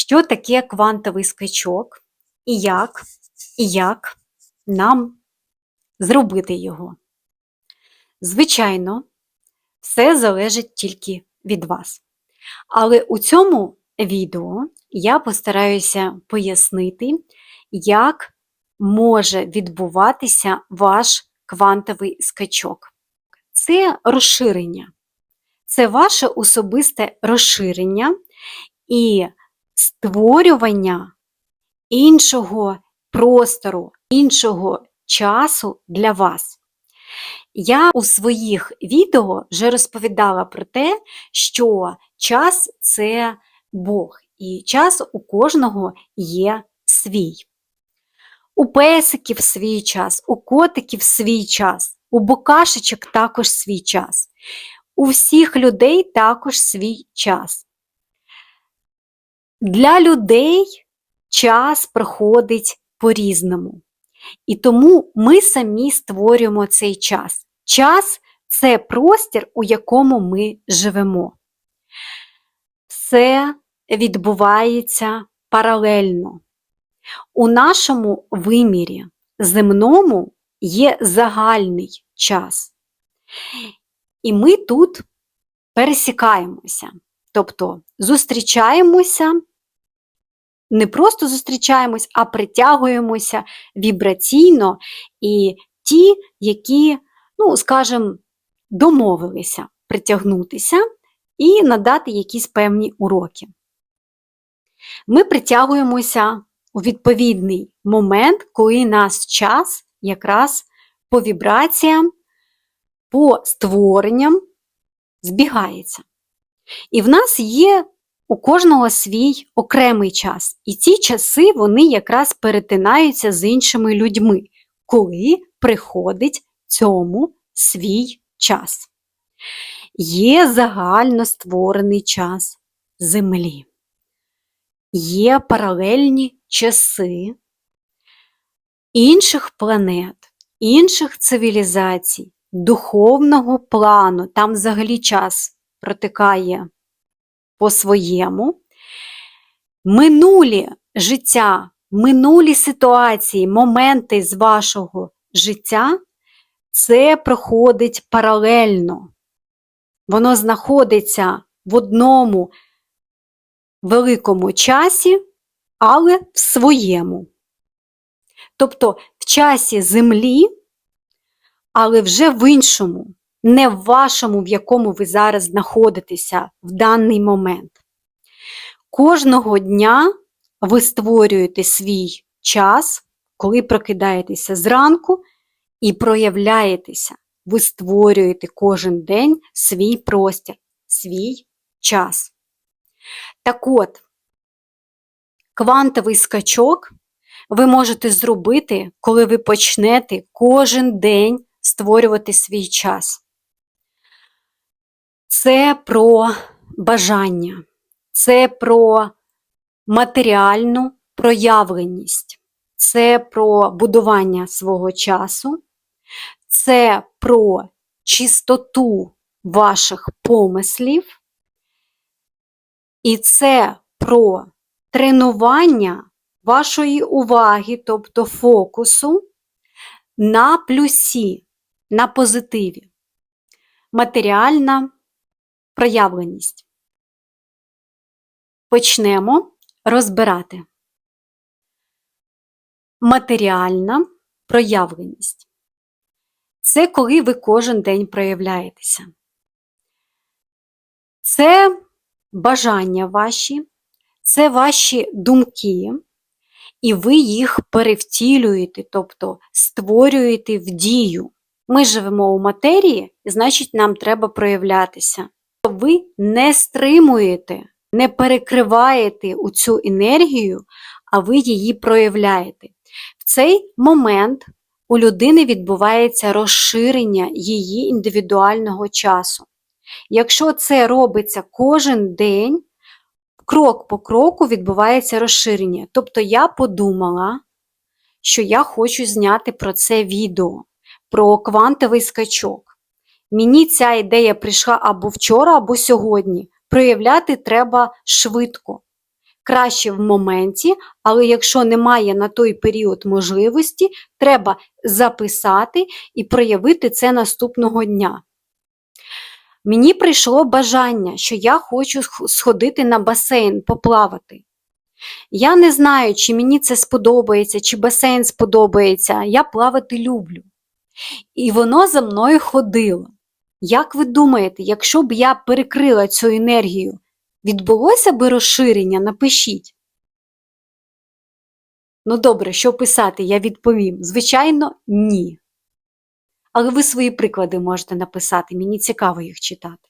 що таке квантовий скачок і як, і як нам зробити його. Звичайно, все залежить тільки від вас. Але у цьому відео я постараюся пояснити, як може відбуватися ваш квантовий скачок. Це розширення. Це ваше особисте розширення і створювання іншого простору, іншого часу для вас. Я у своїх відео вже розповідала про те, що час це Бог, і час у кожного є свій. У песиків свій час, у котиків свій час, у букашечок також свій час. У всіх людей також свій час. Для людей час проходить по-різному. І тому ми самі створюємо цей час. Час це простір, у якому ми живемо. Все відбувається паралельно. У нашому вимірі земному є загальний час. І ми тут пересікаємося. Тобто зустрічаємося, не просто зустрічаємось, а притягуємося вібраційно і ті, які, ну, скажімо, домовилися притягнутися і надати якісь певні уроки. Ми притягуємося у відповідний момент, коли наш час якраз по вібраціям, по створенням збігається. І в нас є у кожного свій окремий час. І ці часи вони якраз перетинаються з іншими людьми, коли приходить цьому свій час. Є загально створений час Землі. Є паралельні часи інших планет, інших цивілізацій, духовного плану, там взагалі час протикає по-своєму. Минулі життя, минулі ситуації, моменти з вашого життя, це проходить паралельно. Воно знаходиться в одному великому часі, але в своєму. Тобто в часі Землі, але вже в іншому, не в вашому, в якому ви зараз знаходитеся в даний момент. Кожного дня ви створюєте свій час, коли прокидаєтеся зранку і проявляєтеся. Ви створюєте кожен день свій простір, свій час. Так от, квантовий скачок ви можете зробити, коли ви почнете кожен день створювати свій час. Це про бажання, це про матеріальну проявленість, це про будування свого часу, це про чистоту ваших помислів, і це про тренування вашої уваги, тобто фокусу, на плюсі, на позитиві. Матеріальна проявленість. Почнемо розбирати. Матеріальна проявленість. Це коли ви кожен день проявляєтеся. Це бажання ваші, це ваші думки, і ви їх перевтілюєте, тобто створюєте в дію. Ми живемо у матерії, значить, нам треба проявлятися. Ви не стримуєте, не перекриваєте у цю енергію, а ви її проявляєте. В цей момент у людини відбувається розширення її індивідуального часу. Якщо це робиться кожен день, крок по кроку відбувається розширення. Тобто я подумала, що я хочу зняти про це відео, про квантовий скачок. Мені ця ідея прийшла або вчора, або сьогодні. Проявляти треба швидко. краще в моменті, але якщо немає на той період можливості, треба записати і проявити це наступного дня. Мені прийшло бажання, що я хочу сходити на басейн, поплавати. Я не знаю, чи мені це сподобається, чи басейн сподобається. Я плавати люблю. І воно за мною ходило. Як ви думаєте, якщо б я перекрила цю енергію, відбулося би розширення? Напишіть. Ну добре, що писати, я відповім. Звичайно, ні. Але ви свої приклади можете написати, мені цікаво їх читати.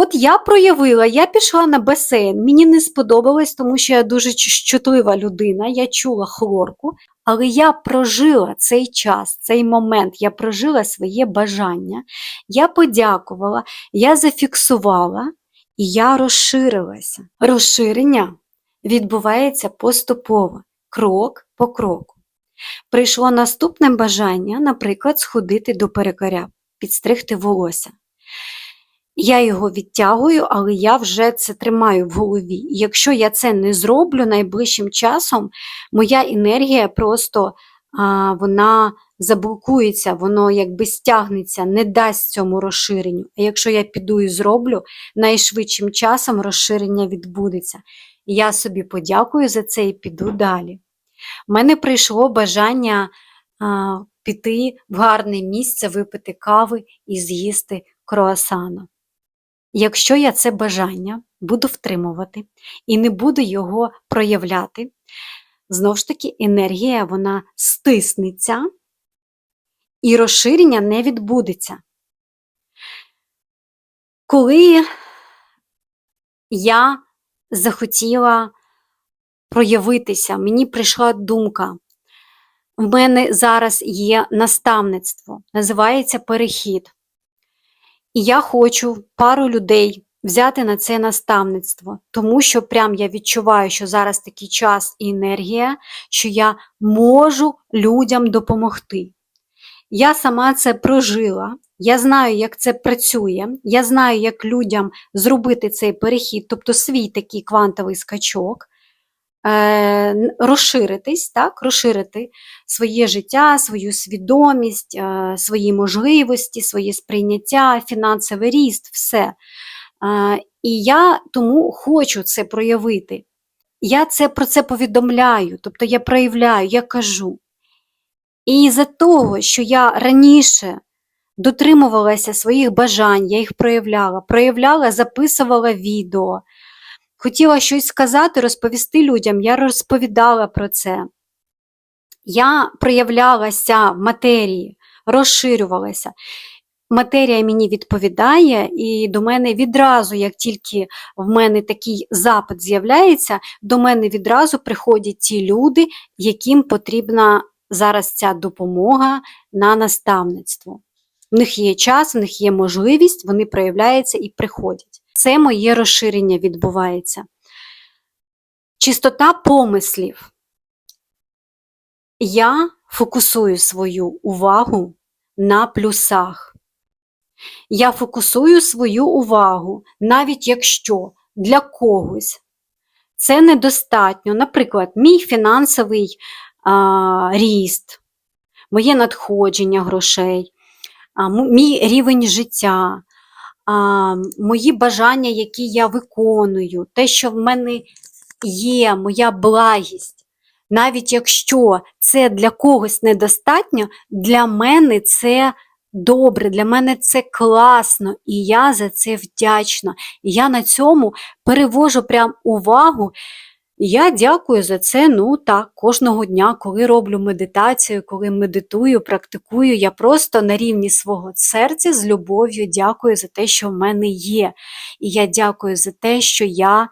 От я проявила, я пішла на басейн. Мені не сподобалось, тому що я дуже чутлива людина, я чула хлорку, але я прожила цей час, цей момент, я прожила своє бажання, я подякувала, я зафіксувала і я розширилася. Розширення відбувається поступово, крок по кроку. Прийшло наступне бажання, наприклад, сходити до перекаря, підстригти волосся. Я його відтягую, але я вже це тримаю в голові. Якщо я це не зроблю найближчим часом, моя енергія просто а, вона заблокується, воно якби стягнеться, не дасть цьому розширенню. А якщо я піду і зроблю, найшвидшим часом розширення відбудеться. Я собі подякую за це і піду далі. У мене прийшло бажання а, піти в гарне місце, випити кави і з'їсти круасана. Якщо я це бажання буду втримувати і не буду його проявляти, знову ж таки енергія вона стиснеться і розширення не відбудеться. Коли я захотіла проявитися, мені прийшла думка. В мене зараз є наставництво, називається перехід. І я хочу пару людей взяти на це наставництво, тому що прям я відчуваю, що зараз такий час і енергія, що я можу людям допомогти. Я сама це прожила, я знаю, як це працює, я знаю, як людям зробити цей перехід, тобто свій такий квантовий скачок, розширитись, так, розширити своє життя, свою свідомість, е, свої можливості, своє сприйняття, фінансовий ріст, все. Е, І я тому хочу це проявити. Я це про це повідомляю, тобто я проявляю, я кажу. І за того, що я раніше дотримувалася своїх бажань, я їх проявляла, проявляла, записувала відео, хотіла щось сказати, розповісти людям, я розповідала про це. Я проявлялася в матерії, розширювалася. Матерія мені відповідає, і до мене відразу, як тільки в мене такий запит з'являється, до мене відразу приходять ті люди, яким потрібна зараз ця допомога на наставництво. В них є час, в них є можливість, вони проявляються і приходять. Це моє розширення відбувається. Чистота помислів. Я фокусую свою увагу на плюсах. Я фокусую свою увагу, навіть якщо для когось це недостатньо. Наприклад, мій фінансовий а, ріст, моє надходження грошей, а, мій рівень життя, мої бажання, які я виконую, те, що в мене є, моя благість. Навіть якщо це для когось недостатньо, для мене це добре, для мене це класно, і я за це вдячна. І я на цьому перевожу прям увагу. Я дякую за це. Ну так, кожного дня, коли роблю медитацію, коли медитую, практикую, я просто на рівні свого серця з любов'ю дякую за те, що в мене є. І я дякую за те, що я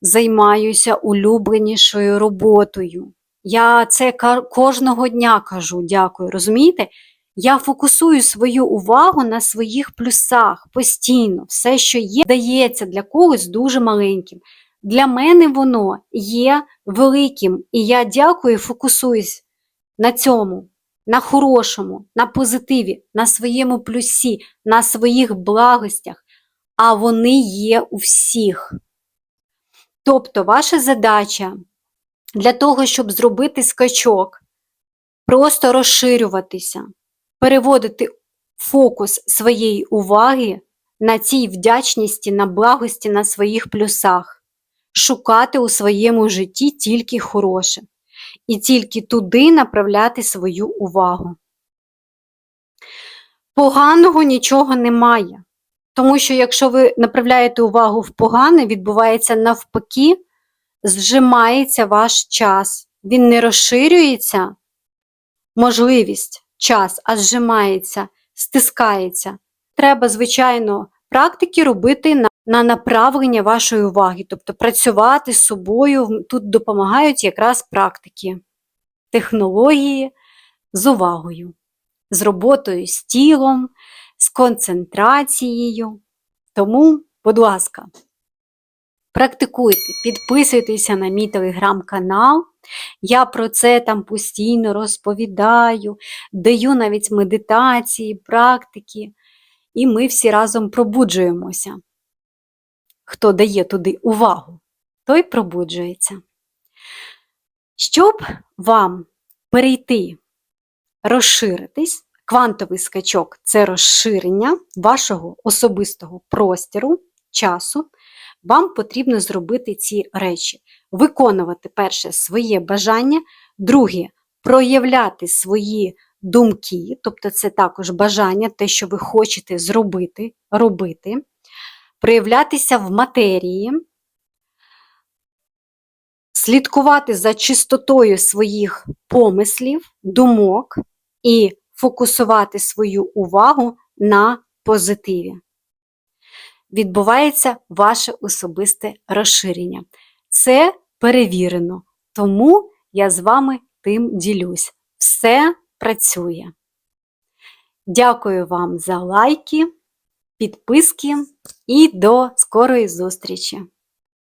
займаюся улюбленішою роботою. Я це кожного дня кажу, дякую. Розумієте? Я фокусую свою увагу на своїх плюсах постійно. Все, що є, дається для когось дуже маленьким. Для мене воно є великим, і я дякую, фокусуюсь на цьому, на хорошому, на позитиві, на своєму плюсі, на своїх благостях, а вони є у всіх. Тобто, ваша задача для того, щоб зробити скачок, просто розширюватися, переводити фокус своєї уваги на цій вдячності, на благості, на своїх плюсах, шукати у своєму житті тільки хороше і тільки туди направляти свою увагу. Поганого нічого немає. Тому що якщо ви направляєте увагу в погане, відбувається навпаки, зжимається ваш час. Він не розширюється, можливість, час, а зжимається, стискається. Треба, звичайно, практики робити на, на направлення вашої уваги, тобто працювати з собою. Тут допомагають якраз практики, технології з увагою, з роботою з тілом, з концентрацією. Тому, будь ласка, практикуйте, підписуйтеся на мій телеграм-канал. Я про це там постійно розповідаю, даю навіть медитації, практики, і ми всі разом пробуджуємося. Хто дає туди увагу, той пробуджується. Щоб вам перейти, розширитись, квантовий скачок це розширення вашого особистого простіру, часу. Вам потрібно зробити ці речі: виконувати перше своє бажання, друге проявляти свої думки, тобто це також бажання, те, що ви хочете зробити, робити, проявлятися в матерії, слідкувати за чистотою своїх помислів, думок і фокусувати свою увагу на позитиві. Відбувається ваше особисте розширення. Це перевірено, тому я з вами тим ділюсь. Все працює. Дякую вам за лайки, підписки і до скорої зустрічі!